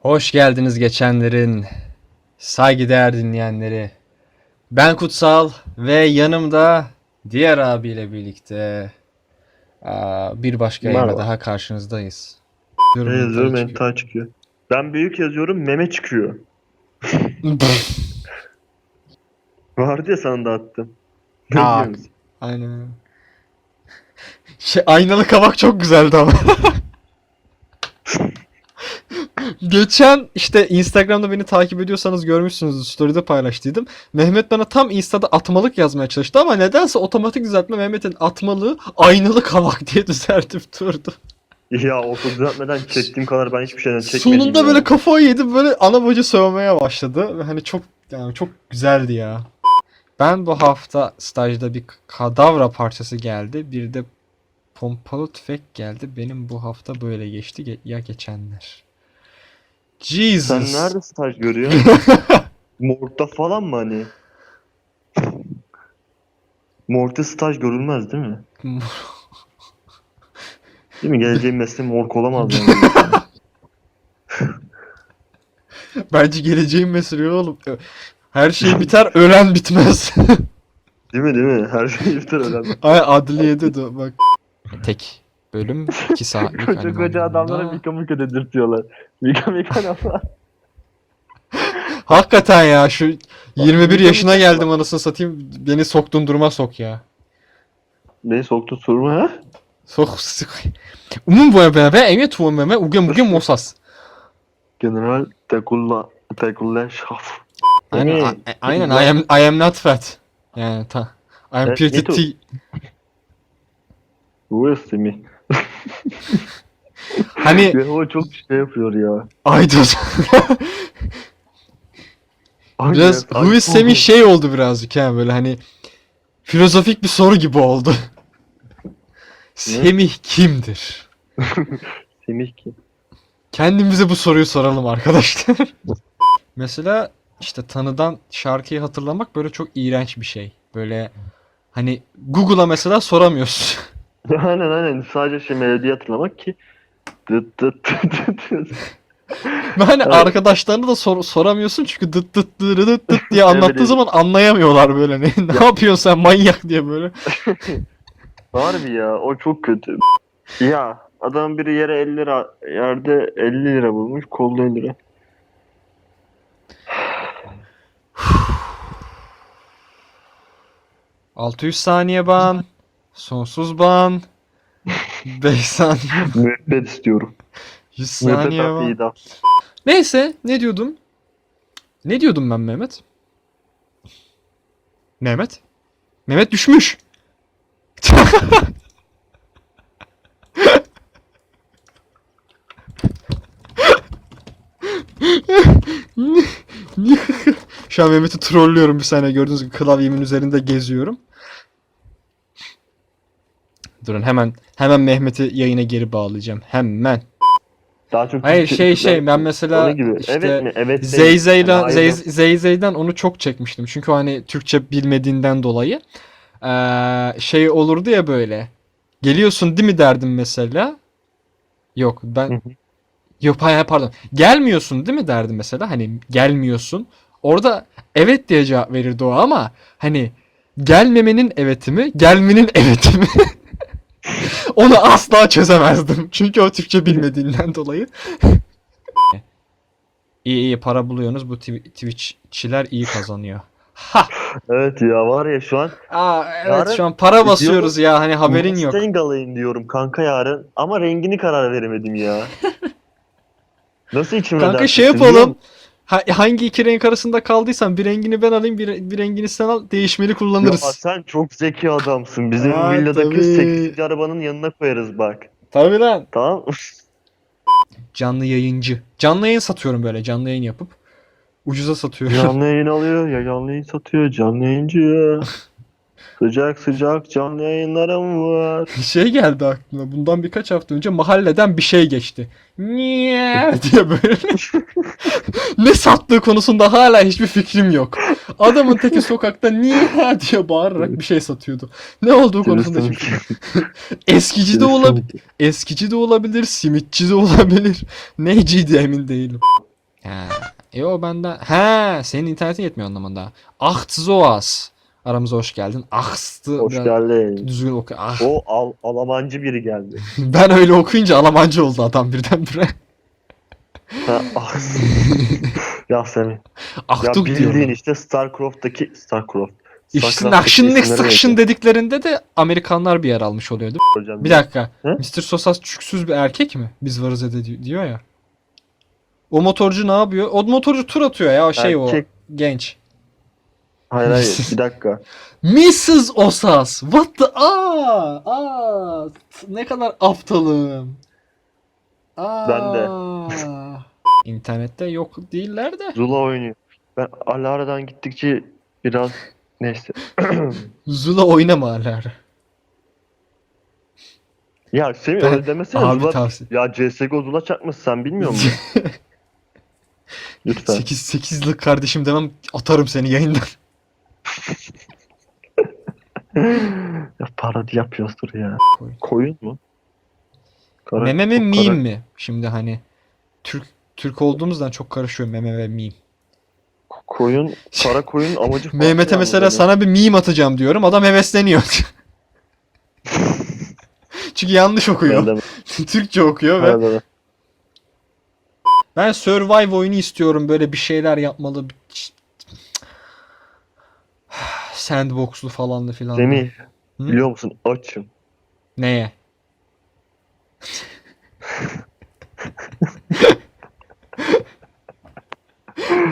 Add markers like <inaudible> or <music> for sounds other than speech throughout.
Hoş geldiniz geçenlerin saygıdeğer dinleyenleri. Ben Kutsal ve yanımda diğer abiyle birlikte aa, bir başka yayına Merhaba. daha karşınızdayız. Ne yazıyorum enta çıkıyor. Ben büyük yazıyorum meme çıkıyor. <laughs> Vardı ya sana da attım. Ne Aa. diyorsun? Aynen. Şey, aynalı kavak çok güzeldi ama. <laughs> Geçen işte Instagram'da beni takip ediyorsanız görmüşsünüzdür. Story'de paylaştıydım. Mehmet bana tam Insta'da atmalık yazmaya çalıştı ama nedense otomatik düzeltme Mehmet'in atmalığı aynalı kavak diye düzeltip durdu. Ya oku düzeltmeden çektiğim kadar ben hiçbir şeyden çekmedim Sonunda ya. böyle kafayı yedi böyle ana bacı sövmeye başladı. Hani çok yani çok güzeldi ya. Ben bu hafta stajda bir kadavra parçası geldi. Bir de pompalı tüfek geldi. Benim bu hafta böyle geçti ge- ya geçenler. Jesus. Sen nerede staj görüyorsun? <laughs> Morgda falan mı hani? Morgda staj görülmez değil mi? <laughs> Değil mi? Geleceğim mesleğim morg olamaz yani. <laughs> Bence geleceğin mesleği oğlum. Her şey biter, ölen bitmez. Değil mi değil mi? Her şey biter önemli. Ay adliyede de bak. Tek bölüm <laughs> 2 saatlik koca koca adamlara mika mika dedirtiyorlar. Mika mika ne var? <laughs> Hakikaten ya şu 21 Mika yaşına geldim anasını satayım. Beni soktun duruma sok ya. Beni soktu sorma ha? Sok sık. Umum bu ve evet bu ebe ugen bugen <laughs> mosas. General Tekulla Tekulla Şaf. Aynen, a- aynen I am, I am not fat. Yani ta. I am Evet, pretty me too. <laughs> Hani Ya o çok şey yapıyor ya. Aydos. Biraz Ay, Who is Semi şey oldu birazcık ha böyle hani filozofik bir soru gibi oldu. Semih kimdir? <laughs> Semih ki. Kendimize bu soruyu soralım arkadaşlar. <laughs> Mesela işte tanıdan şarkıyı hatırlamak böyle çok iğrenç bir şey. Böyle hani Google'a mesela soramıyorsun. <laughs> aynen aynen sadece şey melodiyi hatırlamak ki. Dıt dıt dıt dıt dıt. Ve hani Evet. arkadaşlarına da sor- soramıyorsun çünkü dıt dıt dırı dıt dıt diye <laughs> anlattığı zaman anlayamıyorlar böyle. Ne, ne yapıyorsun sen manyak diye böyle. <laughs> Harbi ya o çok kötü. Ya adam biri yere 50 lira yerde 50 lira bulmuş kolda 50 lira. ...600 saniye ban... ...sonsuz ban... ...5 <laughs> saniye... Müebbet istiyorum. ...100 Müebbet saniye idam. Neyse ne diyordum? Ne diyordum ben Mehmet? Mehmet? Mehmet düşmüş. <laughs> Şu an Mehmet'i trollüyorum bir saniye gördüğünüz gibi klavyemin üzerinde geziyorum. Durun hemen hemen Mehmet'i yayına geri bağlayacağım. Hemen. Daha çok Hayır Türkçe- şey şey ben mesela Onun gibi. işte evet mi? Evet değil. Zeyzey'den Yani Zey, Zeyzey'den onu çok çekmiştim. Çünkü hani Türkçe bilmediğinden dolayı Ee, şey olurdu ya böyle. Geliyorsun değil mi derdim mesela. Yok Hı ben hı. Yok hayır pardon. Gelmiyorsun değil mi derdim mesela. Hani gelmiyorsun. Orada evet diye cevap verirdi o ama hani gelmemenin eveti mi, gelmenin eveti mi? <laughs> <laughs> Onu asla çözemezdim. Çünkü o Türkçe bilmediğinden dolayı. <laughs> iyi iyi para buluyorsunuz. Bu tw- Twitch'çiler iyi kazanıyor. <laughs> Ha. Evet ya var ya şu an Aa evet Yarın şu an para basıyoruz ya. Hani haberin yok. Mustang alayım diyorum kanka yarın ama rengini karar veremedim ya. Nasıl içimde Kanka şey yapalım. Ha- hangi iki renk arasında kaldıysan bir rengini ben alayım bir, bir rengini sen al değişmeli Ya kullanırız. sen çok zeki adamsın. Bizim Aa, villadaki tabii. 8. arabanın yanına koyarız bak. Tabii lan. Tamam Canlı yayıncı. Canlı yayın satıyorum böyle canlı yayın yapıp. Ucuza satıyorum. Canlı yayın alıyor ya canlı yayın satıyor canlı yayıncı ya. <laughs> Sıcak sıcak canlı yayınlarım var. <laughs> Şey geldi aklıma. Bundan birkaç hafta önce mahalleden bir şey geçti. Niye <laughs> diye böyle. ne sattığı konusunda hala hiçbir fikrim yok. Adamın teki sokakta niye diye bağırarak bir şey satıyordu. Ne olduğu konusunda hiçbir fikrim yok. <laughs> Eskici de olabilir. Eskici de olabilir, simitçi de olabilir. Neyciydi emin değilim. Ha. E o benden... Ha, senin internetin yetmiyor anlamında. Achtzoas. Aramıza hoş geldin. Ahstı. Hoş geldin. Düzgün oku. Ah. O al Almancı biri geldi. <laughs> Ben öyle okuyunca Almancı oldu adam birdenbire. Ha, ah. <laughs> ya Semih. Ya Ahtuk bildiğin diyorum. işte StarCraft'taki StarCraft. İşte Next isimleri Action neydi? dediklerinde de Amerikanlar bir yer almış oluyordu. Hocam, Bir dakika. He? Mr. Sosas çüksüz bir erkek mi? Biz varız ede di- diyor ya. O motorcu ne yapıyor? O motorcu tur atıyor ya o şey o. Erkek. Genç. Hayır hayır bir dakika. Mrs. Osas. What the... Aa, aa, ne kadar aptalım. Aa. Ben de. <laughs> İnternette yok değiller de. Zula oynuyor. Ben Alara'dan gittikçe biraz neyse. <clears throat> Zula oynama hala. Ya Semih Ben- öyle demesene Abi Zula. tavsiye. Ya CSGO Zula çakmış sen bilmiyor musun? <laughs> Lütfen. 8 8 yıllık kardeşim demem atarım seni yayından. Ya parodi yapıyordur ya. Koyun. Koyun mu? Kara- Meme mi meme kara- mi? Şimdi hani Türk Türk olduğumuzdan çok karışıyor meme ve meme. Koyun, kara koyun <laughs> amacı Mehmet'e mesela sana bir meme atacağım diyorum. Adam hevesleniyor. <laughs> Çünkü yanlış okuyor. <laughs> Türkçe okuyor ve ben survive oyunu istiyorum. Böyle bir şeyler yapmalı. Sandbox'lu falanlı filan. Semih Hı? biliyor musun açım. Neye?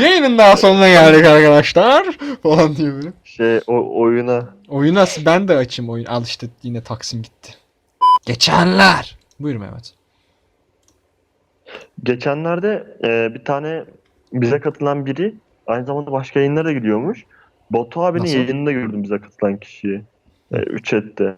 Yayının daha sonuna geldik arkadaşlar. Falan diyor böyle. Şey o oyuna Oyuna ben de açayım oyun. Al işte yine Taksim gitti. Geçenler. Buyur Mehmet. geçenlerde e, bir tane bize katılan biri aynı zamanda başka yayınlara da gidiyormuş. Batu abinin Nasıl? yayınında gördüm bize katılan kişiyi. E, üç ette.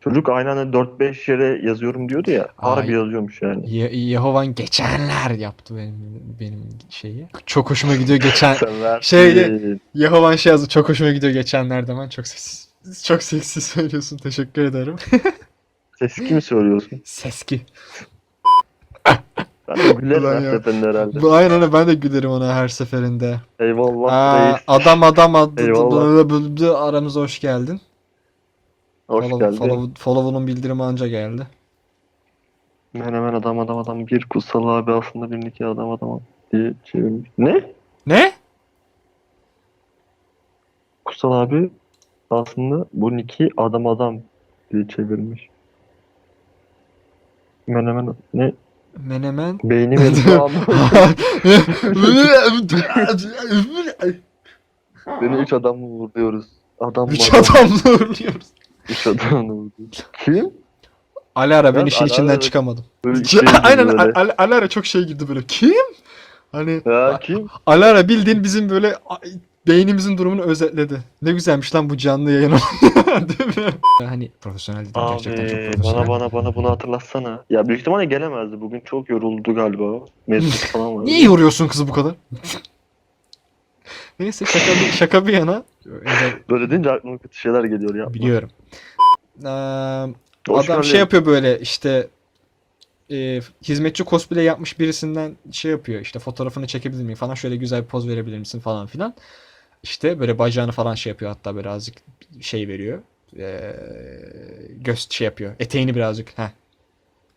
Çocuk aynı anda 4-5 yere yazıyorum diyordu ya. Harbi yazıyormuş yani. Ye- Yehovan geçenler yaptı benim benim şeyi. Çok hoşuma gidiyor geçen. <laughs> Şeyde- Yehovan şey yazdı. Çok hoşuma gidiyor geçenler demen. Çok seksi. Çok seksi söylüyorsun. Teşekkür ederim. Eski mi söylüyorsun? <laughs> Seski. Ben de gülerim Ulan her ya. seferinde herhalde. Bu aynen öyle. ben de gülerim ona her seferinde. Eyvallah Aa, reis. adam adam adı Eyvallah. aramıza hoş geldin. Hoş Follow- geldin. follow- Follow'unun bildirimi anca geldi. Hemen hemen adam adam adam bir kutsal abi aslında bir iki adam adam diye çevirmiş. Ne? Ne? Kutsal abi aslında bu Nick'i adam adam diye çevirmiş. Hemen hemen ne? Menemen. Beynim <laughs> ama beni üç adamla vuruyoruz. Adam Üç adam. adamla uğurluyoruz. Üç adamla vuruyoruz. Kim? Alara ben Ya, işin Alara içinden da- çıkamadım. <laughs> Şey Aynen. Al- Al- Alara çok şey girdi böyle. Kim? Hani Ya kim? Alara bildiğin bizim böyle beynimizin durumunu özetledi. Ne güzelmiş lan bu canlı yayın. <laughs> Değil mi? Hani profesyonel dedim gerçekten çok Abi profesyonel. bana bana bana bunu hatırlatsana. Ya büyük ihtimalle gelemezdi. Bugün çok yoruldu galiba. Mezun <laughs> falan var. Niye yoruyorsun kızı bu kadar? <laughs> Neyse şaka bir, şaka bir yana. Özel- Böyle deyince aklıma kötü şeyler geliyor ya. Biliyorum. Ee, Hoş adam geldin. şey yapıyor böyle işte e, hizmetçi cosplay yapmış birisinden şey yapıyor işte fotoğrafını çekebilir miyim falan şöyle güzel bir poz verebilir misin falan filan. İşte böyle bacağını falan şey yapıyor hatta birazcık şey veriyor. Ee, göz şey yapıyor. Eteğini birazcık heh,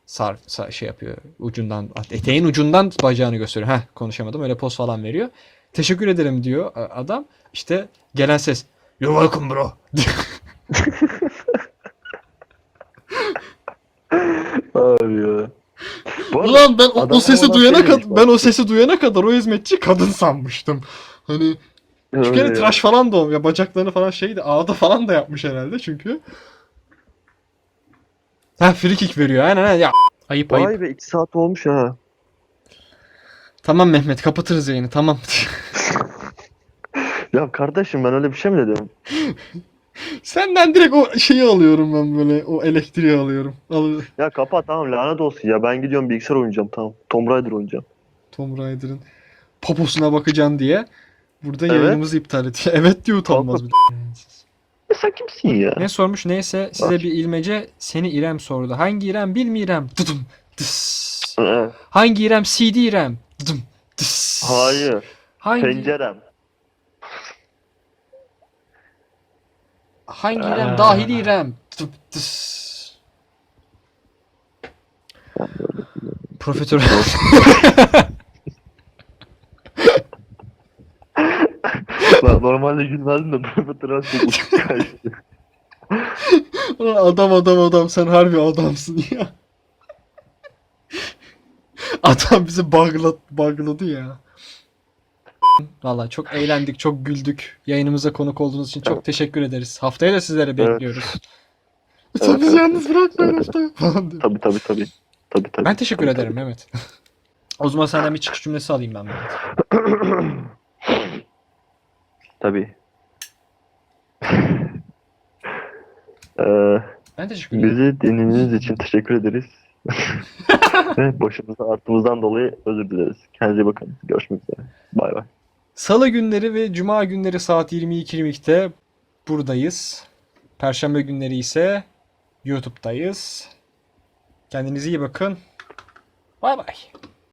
sar, sar- şey yapıyor. Ucundan eteğin ucundan bacağını gösteriyor. Heh konuşamadım. Öyle poz falan veriyor. Teşekkür ederim diyor adam. İşte gelen ses You're welcome bro. <laughs> <laughs> Abi ya. Arada Ulan ben o, o sesi duyana şey kadar ben o sesi duyana kadar o hizmetçi kadın sanmıştım. Hani çünkü hani tıraş falan da olmuyor. Bacaklarını falan şeydi. Ağda falan da yapmış herhalde çünkü. Ha free kick veriyor. Aynen aynen. Ya ayıp ayıp. Vay be 2 saat olmuş ha. Tamam Mehmet kapatırız yayını. Tamam. <laughs> Ya kardeşim ben öyle bir şey mi dedim? <laughs> Senden direkt o şeyi alıyorum ben böyle. O elektriği alıyorum. Al Ya kapat tamam lanet olsun ya. Ben gidiyorum bilgisayar oynayacağım tamam. Tomb Raider oynayacağım. Tomb Raider'ın poposuna bakacaksın diye. Burada Evet. yayınımızı iptal et. <laughs> Evet diyor utanmaz bir de. E sen kimsin ya? Ne sormuş? Neyse size Bak. bir ilmece seni İrem sordu. Hangi İrem bilmiyorum. Dıdım. Dıs. Ee, Hangi İrem CD İrem. Dıdım. Dıs. Hayır. Hangi, Pencerem. Hangi İrem Aa. dahili. Dıdım. Dıs. Profiterol. <laughs> Ben normalde gülmezdim de biraz çok uçuk kaçtı. <laughs> adam adam adam sen harbi adamsın ya. <laughs> Adam bizi bugla, bugladı ya. Valla çok eğlendik, çok güldük. Yayınımıza konuk olduğunuz için çok teşekkür ederiz. Haftaya da sizleri bekliyoruz. Lütfen bizi yalnız bırakmayın haftaya falan diyor. Tabii tabii tabii. Tabii tabii. Ben teşekkür Tabii, ederim Mehmet. o zaman senden bir çıkış cümlesi alayım ben Mehmet. Tabii. <laughs> Ee, Ben teşekkür ederim. bizi dinlediğiniz için teşekkür ederiz. <laughs> Ve başımıza arttığımızdan dolayı özür dileriz. Kendinize iyi bakın. Görüşmek üzere. Bay bay. Salı günleri ve cuma günleri saat 22.22'de buradayız. Perşembe günleri ise YouTube'dayız. Kendinize iyi bakın. Bay bay.